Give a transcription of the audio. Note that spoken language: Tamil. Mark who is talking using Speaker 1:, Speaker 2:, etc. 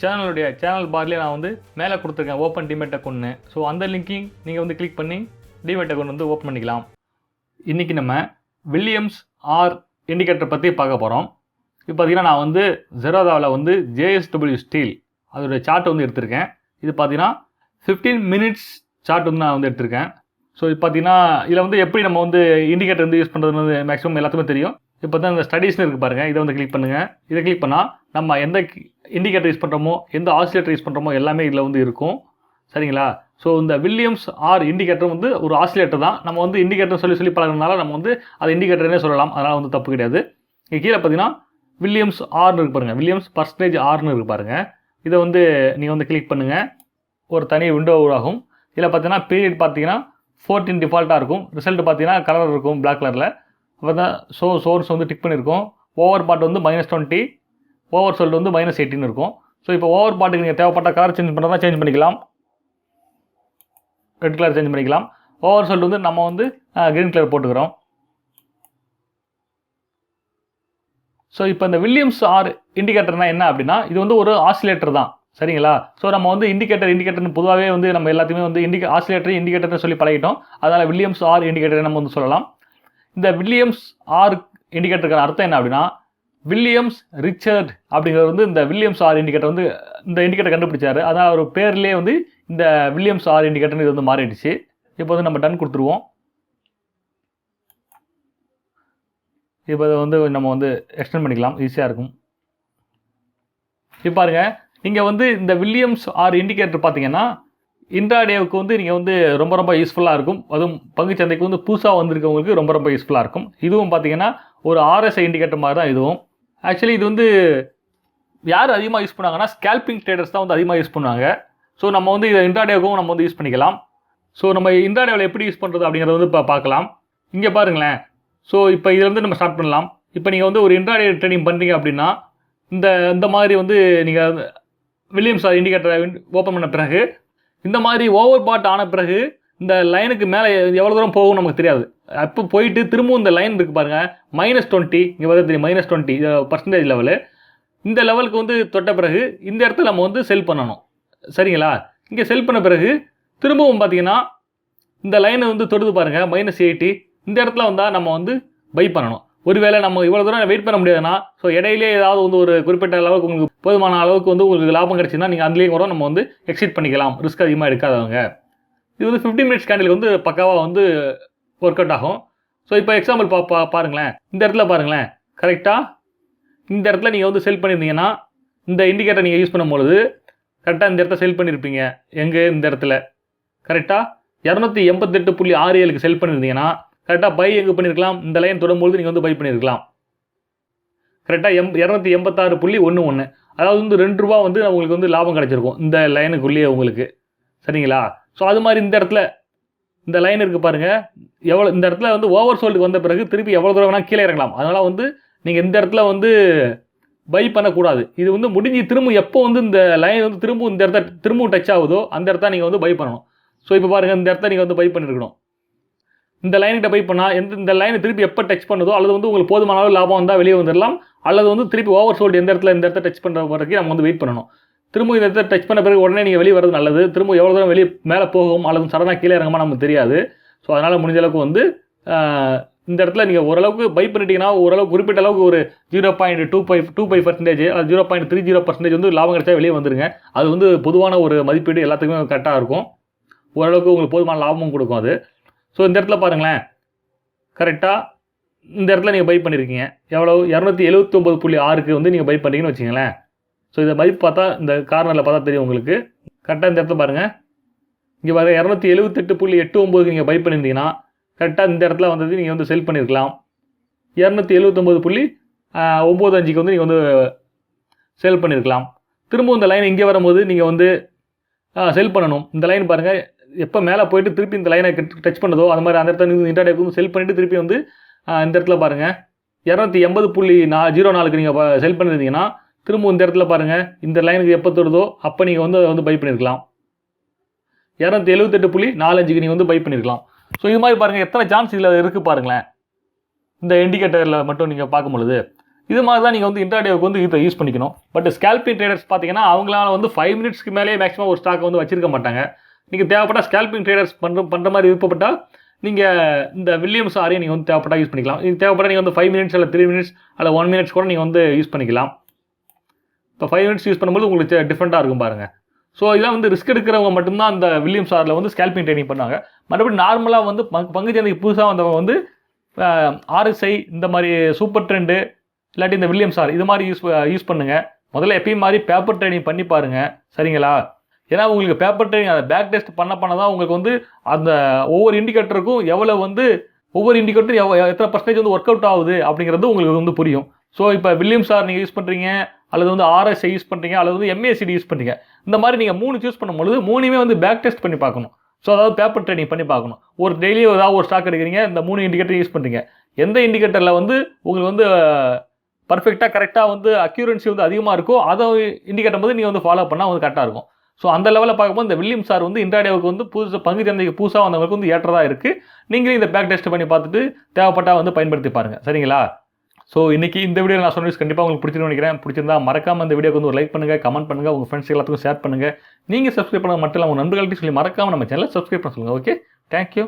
Speaker 1: சேனலுடைய சேனல் பார்லேயே நான் வந்து மேலே கொடுத்துருக்கேன் ஓப்பன் டிமெட் அக்கௌண்ட்னு ஸோ அந்த லிங்க்கையும் நீங்கள் வந்து கிளிக் பண்ணி டிமெட் அக்கௌண்ட் வந்து ஓப்பன் பண்ணிக்கலாம். இன்றைக்கி நம்ம வில்லியம்ஸ் ஆர் இண்டிகேட்டர் பற்றி பார்க்க போகிறோம் இப்போ பார்த்தீங்கன்னா நான் வந்து ஜெரோதாவில் வந்து ஜேஎஸ்டபிள்யூ ஸ்டீல் அதோடைய சார்ட் வந்து எடுத்திருக்கேன். இது பார்த்தீங்கன்னா ஃபிஃப்டீன் மினிட்ஸ் சார்ட் வந்து நான் வந்து எடுத்திருக்கேன். ஸோ இப்போ பார்த்தீங்கன்னா இதில் வந்து எப்படி நம்ம வந்து இண்டிகேட்டர் வந்து யூஸ் பண்ணுறது வந்து மேக்ஸிமம் எல்லாத்துக்குமே தெரியும். இப்போ தான் இந்த ஸ்டடீஸ்னு இருக்குது பாருங்கள் இதை வந்து கிளிக் பண்ணுங்கள் இதை கிளிக் பண்ணால் நம்ம எந்த இண்டிகேட்டர் யூஸ் பண்ணுறோமோ எந்த ஆசிலேட்டர் யூஸ் பண்ணுறோமோ எல்லாமே இதில் வந்து இருக்கும். சரிங்களா? ஸோ இந்த வில்லியம்ஸ் ஆர் இண்டிகேட்டர் வந்து ஒரு ஆசிலேட்டர் தான். நம்ம வந்து இண்டிகேட்டர் சொல்லி சொல்லி பழகிறதுனால நம்ம வந்து அதை இண்டிகேட்டர்னே சொல்லலாம். அதனால் வந்து தப்பு கிடையாது. இங்கே கீழே பார்த்தீங்கன்னா வில்லியம்ஸ் ஆர்னு இருக்கு பாருங்கள் வில்லியம்ஸ் பர்சன்டேஜ் ஆர்னு இருக்கு பாருங்கள் இதை வந்து நீங்கள் வந்து கிளிக் பண்ணுங்கள் ஒரு தனி விண்டோ உருவாகும். இதில் பார்த்தீங்கன்னா பீரியட் பார்த்தீங்கன்னா ஃபோர்டீன் டிஃபால்ட்டாக இருக்கும். ரிசல்ட் பார்த்தீங்கன்னா கலர் இருக்கும் பிளாக் கலரில் அப்போ தான் ஸோ சோர்ஸ் வந்து டிக் பண்ணியிருக்கோம் ஓவர் பாட் வந்து மைனஸ் டுவெண்ட்டி ஓவர் சொல்டு வந்து மைனஸ் எயிட்டின் இருக்கும். ஸோ இப்போ ஓவர் பாட்டுக்கு நீங்கள் தேவைப்பட்ட கலர் சேஞ்ச் பண்ணுறதா சேஞ்ச் பண்ணிக்கலாம். ரெட் கலர் சேஞ்ச் பண்ணிக்கலாம். ஓவர் சோல்ட் வந்து நம்ம வந்து க்ரீன் கலர் போட்டுக்கிறோம். ஸோ இப்போ இந்த வில்லியம்ஸ் ஆர் இண்டிகேட்டர்னா என்ன அப்படின்னா இது வந்து ஒரு ஆசிலேட்டர் தான். சரிங்களா? ஸோ நம்ம வந்து இண்டிகேட்டர் இண்டிகேட்டர்னு பொதுவாகவே வந்து நம்ம எல்லாத்தையுமே வந்து இண்டிகே ஆசிலேட்டர் இண்டிகேட்டர்னு சொல்லி பழகிட்டோம். அதனால் வில்லியம்ஸ் ஆர் இண்டிகேட்டர் நம்ம வந்து சொல்லலாம். இந்த வில்லியம்ஸ் ஆர் இண்டிகேட்டருக்கான அர்த்தம் என்ன அப்படின்னா வில்லியம்ஸ் ரிச்சர்ட் அப்படிங்கிறது வந்து இந்த வில்லியம்ஸ் ஆர் இண்டிகேட்டர் வந்து இந்த இண்டிகேட்டர் கண்டுபிடிச்சாரு. அதான் அவர் பேர்லேயே வந்து இந்த வில்லியம்ஸ் ஆர் இண்டிகேட்டர்னு இது வந்து மாறிடுச்சு. இப்போ வந்து நம்ம டன் கொடுத்துருவோம். இப்போ இதை வந்து நம்ம வந்து எக்ஸ்டெண்ட் பண்ணிக்கலாம். ஈஸியாக இருக்கும். இப்போ பாருங்க நீங்கள் வந்து இந்த வில்லியம்ஸ் ஆர் இண்டிகேட்டர் பார்த்தீங்கன்னா இன்ட்ராடேவுக்கு வந்து நீங்கள் வந்து ரொம்ப ரொம்ப யூஸ்ஃபுல்லாக இருக்கும். அதுவும் பங்குச்சந்தைக்கு வந்து புதுசாக வந்திருக்கவங்களுக்கு ரொம்ப ரொம்ப யூஸ்ஃபுல்லாக இருக்கும். இதுவும் பார்த்தீங்கன்னா ஒரு ஆர்எஸ்ஐ இண்டிகேட்டர் மாதிரி தான் இதுவும். ஆக்சுவலி இது வந்து யார் அதிகமாக யூஸ் பண்ணாங்கன்னா ஸ்கேல்பிங் ட்ரேடர்ஸ் தான் வந்து அதிகமாக யூஸ் பண்ணுவாங்க. ஸோ நம்ம வந்து இதை இன்ட்ராடேவுக்கும் நம்ம வந்து யூஸ் பண்ணிக்கலாம். ஸோ நம்ம இன்ட்ராடேவில் எப்படி யூஸ் பண்ணுறது அப்படிங்கிறத வந்து இப்போ பார்க்கலாம். இங்கே பாருங்களேன். ஸோ இப்போ இதுலேருந்து நம்ம ஸ்டார்ட் பண்ணலாம். இப்போ நீங்கள் வந்து ஒரு இன்ட்ராடே ட்ரேடிங் பண்ணுறீங்க அப்படின்னா இந்த இந்த மாதிரி வந்து நீங்கள் வில்லியம்ஸ் இண்டிகேட்டரை ஓப்பன் பண்ண பிறகு இந்த மாதிரி ஓவர் பாட் ஆன பிறகு இந்த லைனுக்கு மேலே எவ்வளோ தூரம் போகும் நமக்கு தெரியாது. அப்போ போயிட்டு திரும்பவும் இந்த லைன் இருக்குது பாருங்கள் மைனஸ் டுவெண்ட்டி இங்கே வந்து தெரியும் மைனஸ் டுவெண்ட்டி பர்சன்டேஜ் லெவலு இந்த லெவலுக்கு வந்து தொட்ட பிறகு இந்த இடத்துல நம்ம வந்து செல் பண்ணணும். சரிங்களா? இங்கே செல் பண்ண பிறகு திரும்பவும் பார்த்தீங்கன்னா இந்த லைனை வந்து தொடுது பாருங்கள் மைனஸ் எயிட்டி இந்த இடத்துல வந்தால் நம்ம வந்து பை பண்ணணும். ஒருவேளை நம்ம இவ்வளோ தூரம் வெயிட் பண்ண முடியாதுன்னா ஸோ இடையிலே ஏதாவது வந்து ஒரு குறிப்பிட்ட அளவுக்கு உங்களுக்கு போதுமான அளவுக்கு வந்து உங்களுக்கு லாபம் கிடச்சின்னா நீங்கள் அதுலேயும் கூட நம்ம வந்து எக்ஸிட் பண்ணிக்கலாம். ரிஸ்க் அதிகமாக எடுக்காதவங்க. இது வந்து ஃபிஃப்டி மினிட்ஸ் கேண்டிலுக்கு வந்து பக்காவாக வந்து ஒர்க் அவுட் ஆகும். ஸோ இப்போ எக்ஸாம்பிள் பா பா பாருங்களேன். இந்த இடத்துல பாருங்களேன். கரெக்டாக இந்த இடத்துல நீங்கள் வந்து செல் பண்ணியிருந்தீங்கன்னா இந்த இண்டிகேட்டர் நீங்கள் யூஸ் பண்ணும்பொழுது கரெக்டாக இந்த இடத்த செல் பண்ணியிருப்பீங்க. எங்கே? இந்த இடத்துல. கரெக்டாக இரநூத்தி எண்பத்தெட்டு புள்ளி ஆறு ஏழுக்கு செல் பண்ணியிருந்தீங்கன்னா கரெக்டாக பை எங்கே பண்ணியிருக்கலாம்? இந்த லைன் தொடும்பொழுது நீங்கள் வந்து பை பண்ணியிருக்கலாம். கரெக்டாக எம் இரநூத்தி எண்பத்தாறு புள்ளி ஒன்று ஒன்று அதாவது வந்து ரெண்டு ரூபா வந்து உங்களுக்கு வந்து லாபம் கிடச்சிருக்கும். இந்த லைனுக்குள்ளேயே உங்களுக்கு. சரிங்களா? ஸோ அது மாதிரி இந்த இடத்துல இந்த லைன் இருக்குது பாருங்கள் எவ்வளோ இந்த இடத்துல வந்து ஓவர் சோல்டுக்கு வந்த பிறகு திருப்பி எவ்வளோ தூரம் வேணால் கீழே இறங்கலாம். அதனால் வந்து நீங்கள் இந்த இடத்துல வந்து பை பண்ணக்கூடாது. இது வந்து முடிஞ்சு திரும்ப எப்போ வந்து இந்த லைன் வந்து திரும்பவும் இந்த இடத்த திரும்பவும் டச் ஆகுதோ அந்த இடத்த நீங்கள் வந்து பை பண்ணணும். ஸோ இப்போ பாருங்கள் இந்த இடத்த நீங்கள் வந்து பை பண்ணியிருக்கணும் இந்த லைன்கிட்ட பை பண்ணால் எந்த இந்த லைனை திருப்பி எப்போ டச் பண்ணுதோ அல்லது வந்து உங்களுக்கு போதுமான அளவு லாபம் வந்தால் வெளியே வந்துடலாம் அல்லது வந்து திருப்பி ஓவர் சோல்டு எந்த இடத்துல இந்த இடத்த டச் பண்ணுற வரைக்கும் நம்ம வந்து வெயிட் பண்ணணும். திரும்ப இந்த இடத்த டச் பண்ண பிறகு உடனே நீங்கள் வெளியே வரது நல்லது. திரும்ப எவ்வளோ தூரம் வெளியே மேலே போகும் அல்லது சடனாக கீழே இறங்குமா நமக்கு தெரியாது. ஸோ அதனால் முடிஞ்ச அளவுக்கு வந்து இந்த இடத்துல நீங்கள் ஓரளவுக்கு பை பண்ணிட்டீங்கன்னா ஓரளவுக்கு குறிப்பிட்ட அளவுக்கு ஒரு zero point two five two five percentage அது zero point three zero percentage வந்து லாபம் கிடைச்சா வெளியே வந்துருங்க. அது வந்து பொதுவான ஒரு மதிப்பீடு எல்லாத்துக்குமே கரெக்டாக இருக்கும். ஓரளவுக்கு உங்களுக்கு போதுமான லாபமும் கொடுக்கும் அது. ஸோ இந்த இடத்துல பாருங்களேன். கரெக்டாக இந்த இடத்துல நீங்கள் பை பண்ணியிருக்கீங்க எவ்வளோ இரநூத்தி எழுபத்தொம்பது புள்ளி ஆறுக்கு வந்து நீங்கள் பை பண்ணுறீங்கன்னு வச்சுங்களேன் ஸோ இதை மதிப்பு பார்த்தா இந்த கார்னரில் பார்த்தா தெரியும் உங்களுக்கு. கரெக்டாக இந்த இடத்த பாருங்கள் இங்கே பாருங்கள் இரநூத்தி எழுபத்தெட்டு புள்ளி எட்டு ஒம்பது நீங்கள் பை பண்ணியிருந்தீங்கன்னா கரெக்டாக இந்த இடத்துல வந்தது நீங்கள் வந்து செல் பண்ணியிருக்கலாம் இரநூத்தி எழுபத்தொம்போது புள்ளி ஒம்பது அஞ்சுக்கு வந்து நீங்கள் வந்து சேல் பண்ணியிருக்கலாம் திரும்பவும் இந்த லைன் இங்கே வரும்போது நீங்கள் வந்து செல் பண்ணணும். இந்த லைன் பாருங்கள் எப்போ மேலே போயிட்டு திருப்பி இந்த லைனை டச் பண்ணதோ அந்த மாதிரி அந்த இடத்துல இன்டர்டேக்கு வந்து செல் பண்ணிவிட்டு திருப்பி வந்து இந்த இடத்துல பாருங்கள் இரநூத்தி எண்பது புள்ளி நா ஜீரோ நாலுக்கு நீங்கள் செல் பண்ணியிருந்தீங்கன்னா திரும்ப இந்த இடத்துல பாருங்கள் இந்த லைனுக்கு எப்போ தொடுதோ அப்போ நீங்கள் வந்து அதை வந்து பை பண்ணியிருக்கலாம் இரநூத்தி எழுபத்தெட்டு புள்ளி நாலஞ்சுக்கு நீங்கள் வந்து பை பண்ணியிருக்கலாம் ஸோ இது மாதிரி பாருங்கள் எத்தனை சான்ஸ் இதில் இருக்குது பாருங்களேன். இந்த இண்டிகேட்டரில் மட்டும் நீங்கள் பார்க்கும் பொழுது. இது மாதிரி தான் நீங்கள் வந்து இன்டர்டேவுக்கு வந்து இதை யூஸ் பண்ணிக்கணும். பட் ஸ்கேல்பிங் ட்ரேடர்ஸ் பார்த்தீங்கன்னா அவங்களால வந்து ஃபைவ் மினிட்ஸ்க்கு மேலேயே மேக்ஸிமம் ஒரு ஸ்டாக் வந்து வச்சிருக்க மாட்டாங்க. நீங்கள் தேவைப்பட்டால் ஸ்கேல்பிங் ட்ரேடர்ஸ் பண்ணுற பண்ணுற மாதிரி விருப்பப்பட்டால் நீங்கள் இந்த வில்லியம்ஸ் ஆரையும் நீங்கள் வந்து தேவைப்பட்டா யூஸ் பண்ணிக்கலாம். இது தேவைப்பட்டால் நீங்கள் வந்து ஃபைவ் மினிட்ஸ் இல்லை த்ரீ மினிட்ஸ் அல்ல ஒன் மினிட்ஸ் கூட நீங்கள் வந்து யூஸ் பண்ணிக்கலாம். இப்போ ஃபைவ் மினிட்ஸ் யூஸ் பண்ணும்போது உங்களுக்கு டிஃப்ரெண்ட்டாக இருக்கும் பாருங்கள் ஸோ இதெல்லாம் வந்து ரிஸ்க் எடுக்கிறவங்க மட்டும்தான் அந்த வில்லியம்ஸ் ஆரில் வந்து ஸ்கேல்பிங் ட்ரைனிங் பண்ணாங்க. மறுபடி நார்மலாக வந்து பங்கு பங்கு சந்தைக்கு புதுசாக வந்தவங்க வந்து ஆர்எஸ்ஐ இந்த மாதிரி சூப்பர் ட்ரெண்டு இல்லாட்டி இந்த வில்லியம்ஸ் ஆர் இது மாதிரி யூஸ் யூஸ் பண்ணுங்கள் முதல்ல எப்பயும் மாதிரி பேப்பர் ட்ரைனிங் பண்ணி பாருங்கள் சரிங்களா? ஏன்னா உங்களுக்கு பேப்பர் ட்ரைனிங் அதை பேக் டெஸ்ட் பண்ண பண்ண தான் உங்களுக்கு வந்து அந்த ஒவ்வொரு இண்டிகேட்டருக்கும் எவ்வளோ வந்து ஒவ்வொரு இண்டிகேட்டரும் எவ்வளோ எத்தனை பர்சன்டேஜ் வந்து ஒர்க் அவுட் ஆகுது அப்படிங்கிறது உங்களுக்கு வந்து புரியும். ஸோ இப்போ வில்லியம் சார் நீங்கள் யூஸ் பண்ணுறீங்க அல்லது வந்து ஆர்எஸ்ஐ யூஸ் பண்ணுறீங்க அல்லது வந்து எம்ஏசிடி யூஸ் பண்ணுறீங்க இந்த மாதிரி நீங்கள் மூணு சூஸ் பண்ணும்பொழுது மூணுமே வந்து பேக் டெஸ்ட் பண்ணி பார்க்கணும். ஸோ அதாவது பேப்பர் ட்ரைனிங் பண்ணி பார்க்கணும். ஒரு டெய்லி ஏதாவது ஒரு ஸ்டாக் எடுக்கிறீங்க இந்த மூணு இண்டிகேட்டர் யூஸ் பண்ணுறீங்க எந்த இண்டிகேட்டரில் வந்து உங்களுக்கு வந்து பர்ஃபெக்டாக கரெக்டாக வந்து அக்யூரன்சி வந்து அதிகமாக இருக்கோ அதை இண்டிகேட்டர் போது நீங்கள் வந்து ஃபாலோ பண்ணால் வந்து கரெக்டாக இருக்கும். ஸோ அந்த லெவலில் பார்க்கும்போது இந்த வில்லியம் சார் வந்து இன்ட்ராடேவுக்கு வந்து புதுசு பங்கு சந்தைக்கு புதுசாக வந்தவங்களுக்கு வந்து ஏற்றதாக இருக்குது நீங்களே இந்த பேக் டெஸ்ட் பண்ணி பார்த்துட்டு தேவைப்பட்டால் வந்து பயன்படுத்தி பாருங்கள் சரிங்களா? ஸோ இன்றைக்கி இந்த வீடியோ நான் சொன்ன கண்டிப்பாக உங்களுக்கு பிடிச்சிருன்னு நினைக்கிறேன். பிடிச்சிருந்தா மறக்காமல் இந்த வீடியோக்கு வந்து ஒரு லைக் பண்ணுங்கள் கமெண்ட் பண்ணுங்கள் உங்கள் ஃப்ரெண்ட்ஸ் எல்லாத்துக்கும் ஷேர் பண்ணுங்கள் நீங்கள் சப்ஸ்கிரைப் பண்ண மட்டும் இல்லை உங்கள் நண்பர்கள்ட்டையும் சொல்லி மறக்காம நம்ம சேனலை சப்ஸ்கிரைப் பண்ண சொல்லுங்கள் ஓகே தேங்க்யூ